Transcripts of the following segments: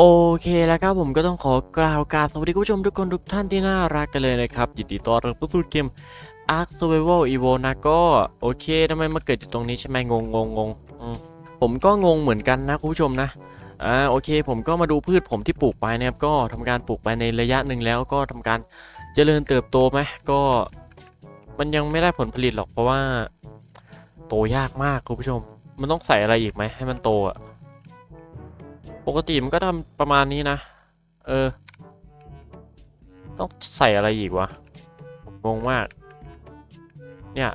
โอเคแล้วครับผมก็ต้องขอกล่าวกาบสวัสดีคุณผู้ชมทุกคนทุกท่านที่น่ารักกันเลยนะครับยินดีต้อนรับเข้าสู่เกม Ark Survival Evo นะก็โอเคทำไมมาเกิดอยู่ตรงนี้ใช่ไหมงงงงงผมก็งงเหมือนกันนะคุณผู้ชมนะอ่าโอเค ผมก็มาดูพืชผมที่ปลูกไปนะครับก็ทำการปลูกไปในระยะหนึ่งแล้วก็ทำการเจริญเติบโตไหมก็มันยังไม่ได้ผลผลิตหรอกเพราะว่า โตยากมากคุณผู้ชม มันต้องใส่อะไรอีกไหมให้มันโตอะ ปกติมันก็ทำประมาณนี้นะ เออ ต้องใส่อะไรอีกวะงงมาก เนี่ย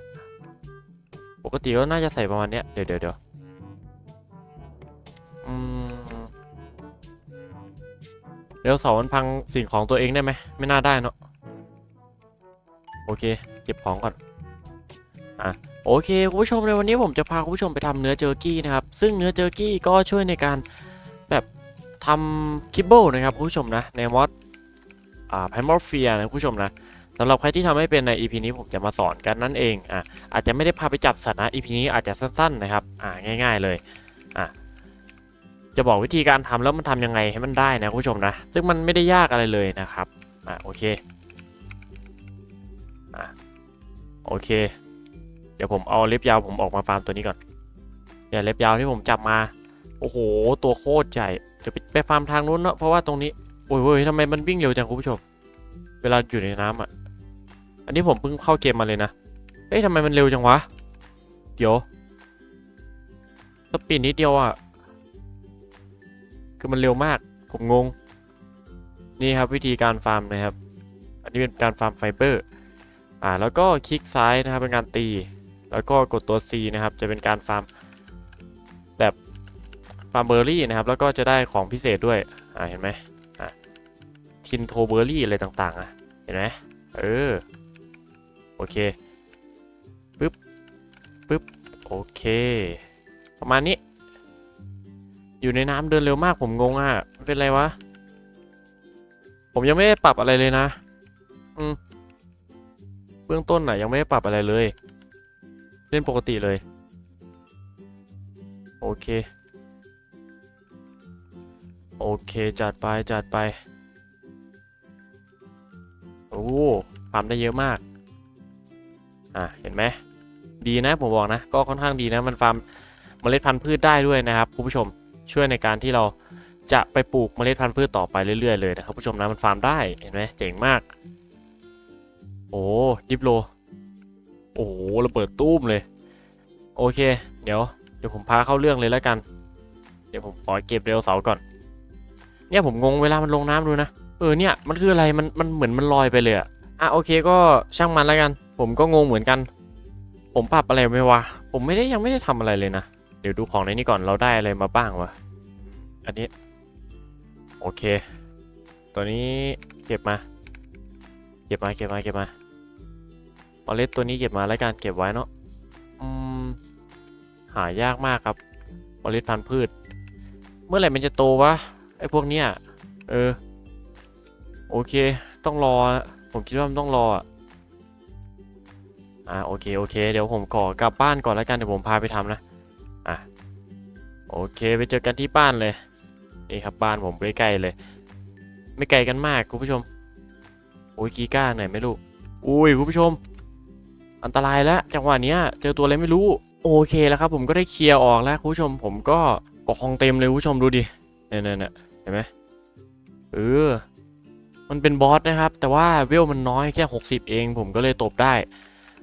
ปกติก็น่าจะใส่ประมาณเนี้ย เดี๋ยวเดี๋ยวเดี๋ยวอืมเดี๋ยวเสามันพังสิ่งของตัวเองได้ไหม ไม่น่าได้เนอะโอเค เก็บของก่อนอะโอเคคุณผู้ชมในวันนี้ผมจะพาคุณผู้ชมไปทำเนื้อเจอร์กี้นะครับ ซึ่งเนื้อเจอร์กี้ก็ช่วยในการ ทำคิบเบิลนะครับผู้ชมนะในมอดอ่าแพมอร์เฟียนะผู้ชมนะสำหรับใครที่ทำให้เป็นใน EP นี้ผมจะมาสอนกันนั่นเองอะอาจจะไม่ได้พาไปจับสัตว์นะ EP นี้อาจจะสั้นๆนะครับอ่าง่าย ๆเลยอะจะบอกวิธีการทำแล้วมันทำยังไงให้มันได้นะผู้ชมนะ ซึ่งมันไม่ได้ยากอะไรเลยนะครับอะโอเคอะโอเค เดี๋ยวผมเอาเล็บยาวผมออกมาฟาร์มตัวนี้ก่อนเนี่ยเล็บยาวที่ผมจับมา โอ้โห ตัวโคตรใหญ่ เดี๋ยวไปไปฟาร์มทางนู้นเนาะ เพราะว่าตรงนี้ โอ้ยเว้ยทำไมมันวิ่งเร็วจังคุณผู้ชม เวลาอยู่ในน้ำอะ อันนี้ผมเพิ่งเข้าเกมมาเลยนะ เฮ้ยทำไมมันเร็วจังวะ เดี๋ยวสปีดนิดเดียวอะ คือมันเร็วมาก ผมงง นี่ครับวิธีการฟาร์มนะครับ อันนี้เป็นการฟาร์มไฟเบอร์ อ่า แล้วก็คลิกซ้ายนะครับเป็นการตี แล้วก็กดตัว C นะครับ จะเป็นการฟาร์มแบบ ฟาร์มเบอร์รี่นะครับ แล้วก็จะได้ของพิเศษด้วย อ่าเห็นไหมอ่าทินโทเบอร์รี่อะไรต่างๆ อะ เห็นไหมเออ โอเค ปึ๊บ ปึ๊บ โอเค ประมาณนี้ อยู่ในน้ำเดินเร็วมากผมงงอะ เป็นไรวะ ผมยังไม่ได้ปรับอะไรเลยนะ อืม เบื้องต้นอะ ยังไม่ได้ปรับอะไรเลย เล่นปกติเลย โอเค โอเคจัดไปจัดไป โอ้ฟาร์มได้เยอะมาก อะเห็นไหมดีนะผมบอกนะ ก็ค่อนข้างดีนะมันฟาร์มเมล็ดพันธุ์พืชได้ด้วยนะครับคุณผู้ชมช่วยในการที่เราจะไปปลูกเมล็ดพันธุ์พืชต่อไปเรื่อยๆเลยนะครับผู้ชมนะมันฟาร์มได้เห็นไหมเจ๋งมาก โอ้ดิปโล โอ้โหระเบิดตู้มเลย โอเค เดี๋ยวเดี๋ยวผมพาเข้าเรื่องเลยแล้วกัน เดี๋ยวผมขอเก็บเร็วเสาก่อน เนี่ยผมงงเวลามันลงน้ำดูนะ เออเนี่ยมันคืออะไรมันมันเหมือนมันลอยไปเลยอะอะโอเคก็ช่างมันแล้วกัน ผมก็งงเหมือนกัน ผมปรับอะไรไหมวะผมไม่ได้ยังไม่ได้ทำอะไรเลยนะเดี๋ยวดูของในนี้ก่อนเราได้อะไรมาบ้างวะอันนี้โอเค ตัวนี้เก็บมา เก็บมาเก็บมาเก็บมาเมล็ดตัวนี้เก็บมาแล้วกันเก็บไว้เนาะหายากมากครับเมล็ดพันธุ์พืช เมื่อไหร่มันจะโตวะ อ้พวกเนี้ยเออ โอเค ต้องรอ ผมคิดว่ามันต้องรออ่าโอเค โอเค เดี๋ยวผมขอกลับบ้านก่อนแล้วกัน เดี๋ยวผมพาไปทำนะ อะ โอเค ไปเจอกันที่บ้านเลย นี่ครับบ้านผมใกล้ๆเลย ไม่ไกลกันมากคุณผู้ชม โอ้ยกีก้าไหนอยไม่รู้ อุ้ยคุณผู้ชม อันตรายแล้วจังหวะเนี้ย เจอตัวอะไรไม่รู้ โอเคแล้วครับ ผมก็ได้เคลียร์ออกแล้วคุณผู้ชม ผมก็กองเต็มเลยคุณผู้ชมดูดิ เนี่ยเนี่ย เห็นไหมเออ มันเป็นบอสนะครับ แต่ว่าเวลมันน้อยแค่ 60 เอง ผมก็เลยตบได้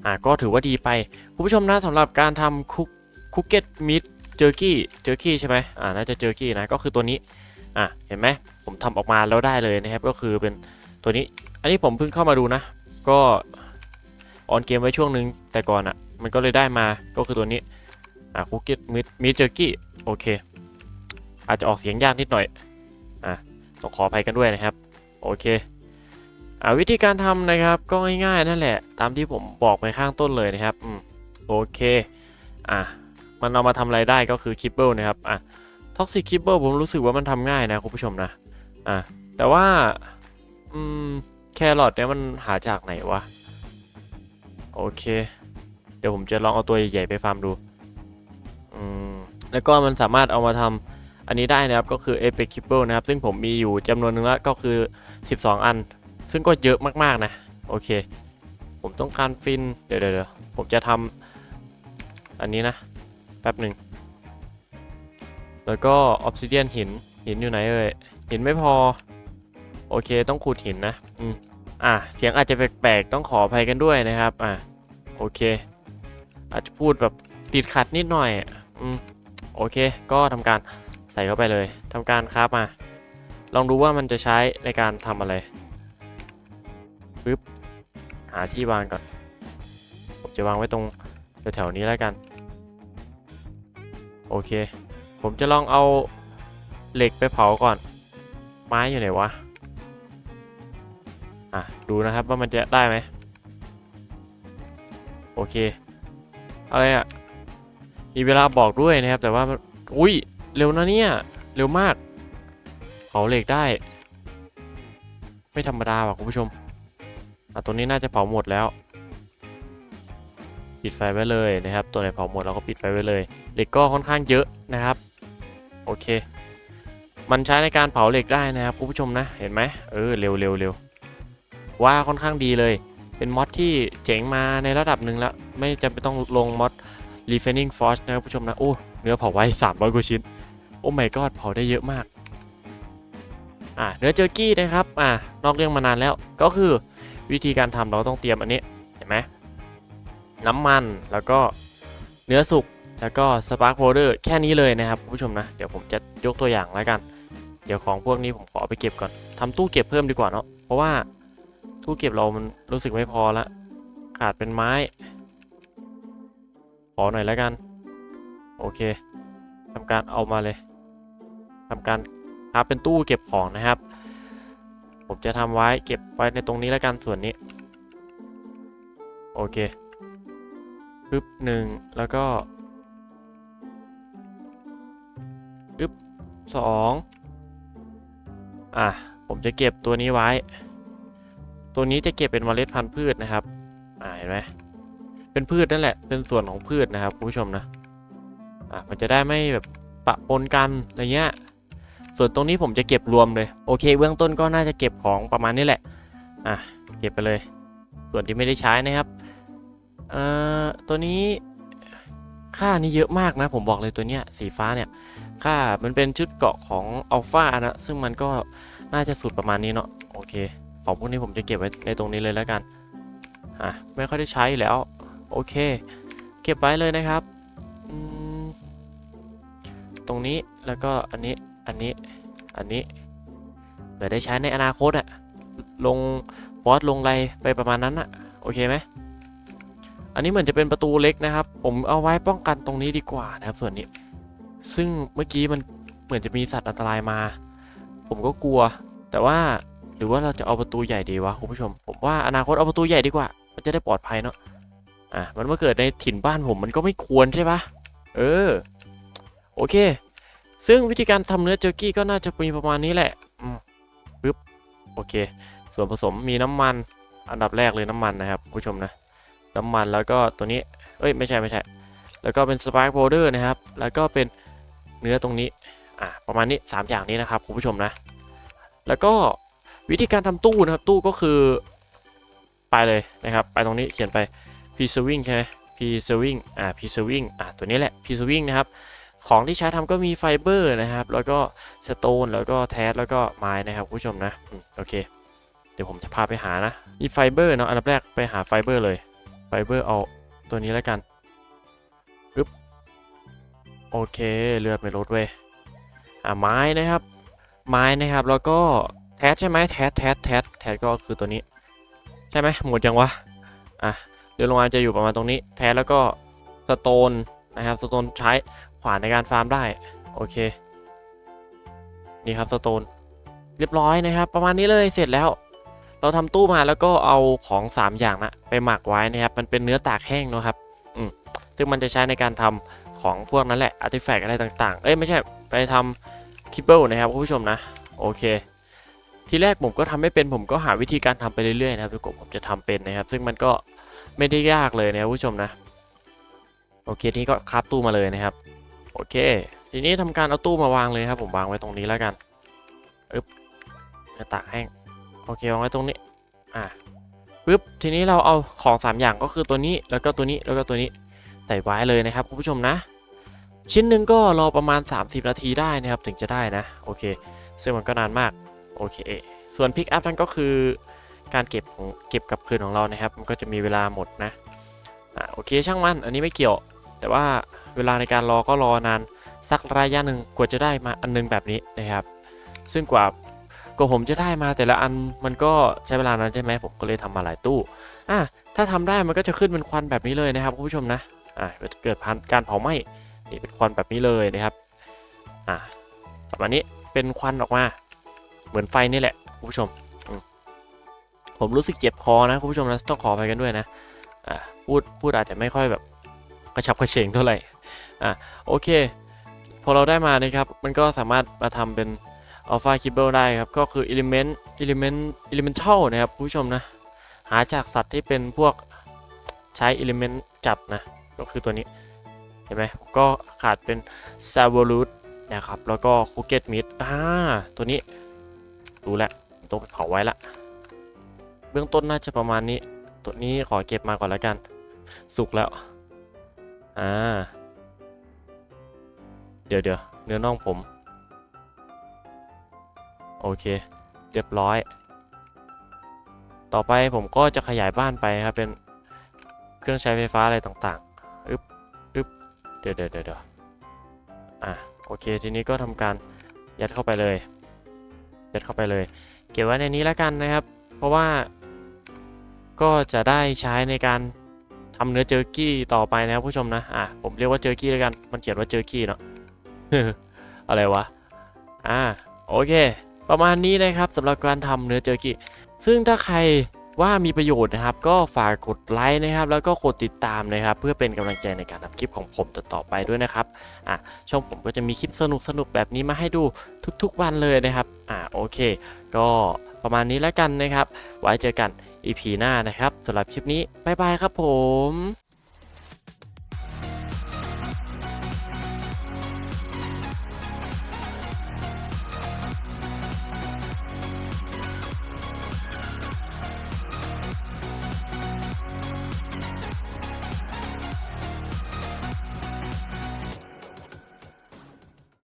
อะก็ถือว่าดีไป คุณผู้ชมนะสำหรับการทำคุกคุกเก็ตมิดเจอร์กี้เจอร์กี้ใช่ไหมอ่าน่าจะเจอร์กี้นะ ก็คือตัวนี้ อะ เห็นไหม ผมทำออกมาแล้วได้เลยนะครับ ก็คือเป็นตัวนี้ อันนี้ผมเพิ่งเข้ามาดูนะ ก็ออนเกมไว้ช่วงหนึ่งแต่ก่อนอะ มันก็เลยได้มา ก็คือตัวนี้ อะคุกเก็ตมิดมิดเจอร์กี้ โอเค อาจจะออกเสียงยากนิดหน่อย อะต้องขออภัยกันด้วยนะครับ โอเคอ่าวิธีการทำนะครับก็ง่ายๆนั่นแหละ ตามที่ผมบอกไปข้างต้นเลยนะครับอืมโอเคอะมันเอามาทำอะไรได้ก็คือคิปเปิลนะครับอะท็อกซิ c คิปเปิลผมรู้สึกว่ามันทำง่ายนะคุณผู้ชมนะอะแต่ว่าอืมแครอทเนี่ยมันหาจากไหนวะโอเค เดี๋ยวผมจะลองเอาตัวใหญ่ๆไปฟาร์มดูอืมแล้วก็มันสามารถเอามาทำ อันนี้ได้นะครับก็คือ Epic Kibble นะครับ ซึ่งผมมีอยู่จำนวนหนึ่งแล้วก็คือ 12 อัน ซึ่งก็เยอะมากๆนะ โอเค ผมต้องการฟิน เดี๋ยวเดี๋ยวผมจะทำอันนี้นะ แป๊บหนึ่ง แล้วก็ออ s ซิเดียนหิน หินอยู่ไหนเอ่ย หินไม่พอ โอเคต้องขุดหินนะ อืมอะ เสียงอาจจะแปลกๆ ต้องขออภัยกันด้วยนะครับ อะ โอเค อาจจะพูดแบบติดขัดนิดหน่อย อืม โอเค ก็ทำการ ใส่เข้าไปเลยทำการคราฟมา ลองดูว่ามันจะใช้ในการทำอะไรปึ๊บหาที่วางก่อน ผมจะวางไว้ตรงแถวๆนี้แล้วกัน โอเค ผมจะลองเอาเหล็กไปเผาก่อน ไม้อยู่ไหนวะ อะ ดูนะครับว่ามันจะได้ไหม โอเค อะไรอะ่ะ มีเวลาบอกด้วยนะครับ แต่ว่า อุ้ย เร็วนะเนี่ย เร็วมากเผาเหล็กได้ ไม่ธรรมดาว่ะคุณผู้ชมอะตัวนี้น่าจะเผาหมดแล้ว ปิดไฟไว้เลยนะครับ ตัวไหนเผาหมดเราก็ปิดไฟไว้เลย เหล็กก็ค่อนข้างเยอะนะครับ โอเค มันใช้ในการเผาเหล็กได้นะครับคุณผู้ชมนะ เห็นไหมเออเร็วเร็วเร็วว่าค่อนข้างดีเลย เป็นมอดที่เจ๋งมาในระดับหนึ่งแล้ว ไม่จำเป็นต้องลงมอด Refining Force นะครับผู้ชมนะ โอ้ เนื้อเผาไว้ 300กว่าชิ้น โอ้ my god เผาได้เยอะมาก อ่าเนื้อเจอร์กี้นะครับ อ่านอกเรื่องมานานแล้ว ก็คือวิธีการทำเราต้องเตรียมอันนี้ เห็นไหมน้ำมันแล้วก็เนื้อสุกแล้วก็สปาร์คโพเดอร์แค่นี้เลยนะครับคุณผู้ชมนะ เดี๋ยวผมจะยกตัวอย่างแล้วกัน เดี๋ยวของพวกนี้ผมขอไปเก็บก่อนทำตู้เก็บเพิ่มดีกว่าเนาะเพราะว่าตู้เก็บเรามันรู้สึกไม่พอละขาดเป็นไม้ ขอหน่อยแล้วกัน โอเคทำการเอามาเลยทำการครับเป็นตู้เก็บของนะครับ ผมจะทำไว้เก็บไว้ในตรงนี้แล้วกันส่วนนี้ โอเคปึ๊บหนึ่งแล้วก็ปึ๊บสองอะ ผมจะเก็บตัวนี้ไว้ ตัวนี้จะเก็บเป็นเมล็ดพันธุ์พืชนะครับ อ่าเห็นไหมเป็นพืชนั่นแหละ เป็นส่วนของพืชนะครับคุณผู้ชมนะ อะมันจะได้ไม่แบบปะปนกันอะไรเงี้ย ส่วนตรงนี้ผมจะเก็บรวมเลย โอเค เบื้องต้นก็น่าจะเก็บของประมาณนี้แหละ อะ เก็บไปเลย ส่วนที่ไม่ได้ใช้นะครับ เอ่อ ตัวนี้ค่านี้เยอะมากนะ ผมบอกเลยตัวเนี้ยสีฟ้าเนี่ย ค่ามันเป็นชุดเกาะของอัลฟานะ ซึ่งมันก็น่าจะสุดประมาณนี้เนาะ โอเค ของพวกนี้ผมจะเก็บไว้ในตรงนี้เลยแล้วกัน อะ ไม่ค่อยได้ใช้แล้ว โอเค เก็บไว้เลยนะครับ ตรงนี้แล้วก็อันนี้อันนี้อันนี้เผื่อได้ใช้ในอนาคตอะลงบอสลงไรไปประมาณนั้นอะโอเคไหมอันนี้เหมือนจะเป็นประตูเล็กนะครับ ผมเอาไว้ป้องกันตรงนี้ดีกว่านะครับส่วนนี้ ซึ่งเมื่อกี้มันเหมือนจะมีสัตว์อันตรายมา ผมก็กลัว แต่ว่าหรือว่าเราจะเอาประตูใหญ่ดีวะคุณผู้ชม ผมว่าอนาคตเอาประตูใหญ่ดีกว่า มันจะได้ปลอดภัยเนาะอะมันมาเกิดในถิ่นบ้านผมมันก็ไม่ควรใช่ปะเออ โอเค ซึ่งวิธีการทำเนื้อเจอกี้ก็น่าจะมีประมาณนี้แหละอืมปึ๊บโอเค ส่วนผสมมีน้ำมันอันดับแรกเลยน้ำมันนะครับผู้ชมนะน้ำมันแล้วก็ตัวนี้เอ้ยไม่ใช่ไม่ใช่ แล้วก็เป็นสปาร์คโพเดอร์นะครับ แล้วก็เป็นเนื้อตรงนี้อะประมาณนี้ 3 อย่างนี้นะครับคุณผู้ชมนะ แล้วก็วิธีการทำตู้นะครับตู้ก็คือไปเลยนะครับ ไปตรงนี้เขียนไป p s w i n g ใช่ไหม p s w i n g อ่า p s w i n g อ่าตัวนี้แหละ p s w i n g นะครับ ของที่ใช้ทำก็มีไฟเบอร์นะครับ แล้วก็สโตนแล้วก็แทสแล้วก็ไม้นะครับผู้ชมนะโอเค เดี๋ยวผมจะพาไปหานะมีไฟเบอร์เนาะอันดับแรกไปหาไฟเบอร์เลยไฟเบอร์เอาตัวนี้แล้วกันปึ๊บโอเคเลือดไม่ลดเว้ยอ่าไม้นะครับ ไม้นะครับแล้วก็แทสใช่ไหมแทสแทสแทสแทสก็คือตัวนี้ ใช่ไหมหมดยังวะอะเดือนลงมาจะอยู่ประมาณตรงนี้ แทนแล้วก็สโตนนะครับสโตนใช้ ขวานในการฟาร์มได้ โอเค นี่ครับสโตน เรียบร้อยนะครับ ประมาณนี้เลยเสร็จแล้ว เราทำตู้มาแล้วก็เอาของ 3 อย่างนะไปหมักไว้นะครับ มันเป็นเนื้อตากแห้งนะครับ อืมซึ่งมันจะใช้ในการทำของพวกนั้นแหละอาร์ติแฟกต์อะไรต่าง ๆ เอ้ยไม่ใช่ไปทำคิปเปิลนะครับคุณผู้ชมนะ โอเค ทีแรกผมก็ทำไม่เป็นผมก็หาวิธีการทำไปเรื่อยๆนะครับทุกคนผมจะทำเป็นนะครับ ซึ่งมันก็ไม่ได้ยากเลยนะครับผู้ชมนะ โอเคนี่ก็คราบตู้มาเลยนะครับ อเค ทีนี้ทำการเอาตู้มาวางเลยครับ ผมวางไว้ตรงนี้แล้วกันอึ๊บจะตากแห้งโอเควางไว้ตรงนี้อะปึ๊บทีนี้เราเอาของสามอย่างก็คือตัวนี้แล้วก็ตัวนี้แล้วก็ตัวนี้ใส่ไว้เลยนะครับคุณผู้ชมนะ ชิ้นหนึ่งก็รอประมาณ 30 นาทีได้นะครับถึงจะได้นะโอเคซึ่งมันก็นานมากโอเค ส่วนพิกอัพนั่นก็คือการเก็บของเก็บกับคืนของเรานะครับ มันก็จะมีเวลาหมดนะอะโอเคช่างมัน อันนี้ไม่เกี่ยว แต่ว่าเวลาในการรอก็รอนานสักระยะหนึ่งกว่าจะได้มาอันนึงแบบนี้นะครับ ซึ่งกว่ากว่าผมจะได้มาแต่ละอันมันก็ใช้เวลานานใช่ไหมผมก็เลยทำมาหลายตู้อะถ้าทำได้มันก็จะขึ้นเป็นควันแบบนี้เลยนะครับคุณผู้ชมนะอะจะเกิดพันการเผาไหม้นี่เป็นควันแบบนี้เลยนะครับอะประมาณนี้เป็นควันออกมา เหมือนไฟนี่แหละคุณผู้ชมมผมรู้สึกเจ็บคอนะคุณผู้ชมนะต้องขอไปกันด้วยนะอะพูดพูดอาจจะไม่ค่อยแบบ กระฉับกระเฉงเท่าไหร่อะโอเค พอเราได้มานะครับ มันก็สามารถมาทำเป็น Alpha Cable ได้ครับ ก็คือ Element Element Elemental นะครับคุณผู้ชมนะ หาจากสัตว์ที่เป็นพวกใช้ Element จับนะ ก็คือตัวนี้ เห็นไหมก็ขาดเป็น s a v o l u t นะครับ แล้วก็ Crooked Meat อ่าตัวนี้รู้แล้วต้องไปเผาไว้ละ เบื้องต้นน่าจะประมาณนี้ ตัวนี้ขอเก็บมาก่อนแล้วกัน สุกแล้ว อ่า เดี๋ยวเดี๋ยวเนื้อน่องผม โอเค เรียบร้อย ต่อไปผมก็จะขยายบ้านไปครับ เป็นเครื่องใช้ไฟฟ้าอะไรต่างๆอึบอึบเดี๋ยวเดี๋ยวเดี๋ยวเดี๋ยวอะ โอเค ทีนี้ก็ทำการยัดเข้าไปเลยยัดเข้าไปเลย เก็บไว้ในนี้แล้วกันนะครับ เพราะว่าก็จะได้ใช้ในการ ทำเนื้อเจอร์กี้ต่อไปนะครับผู้ชมนะอะผมเรียกว่าเจอร์กี้แล้วกันมันเขียนว่าเจอร์กี้เนาะอะไรวะอ่าโอเค ประมาณนี้นะครับสำหรับการทำเนื้อเจอร์กี้ซึ่งถ้าใครว่ามีประโยชน์นะครับ ก็ฝากกดไลค์นะครับ แล้วก็กดติดตามนะครับ เพื่อเป็นกำลังใจในการทำคลิปของผมต่อไปด้วยนะครับอะช่องผมก็จะมีคลิปสนุกๆแบบนี้มาให้ดูทุกๆวันเลยนะครับอ่าโอเค ก็ประมาณนี้แล้วกันนะครับ ไว้เจอกัน EP หน้านะครับสำหรับคลิปนี้บ๊ายบายครับผม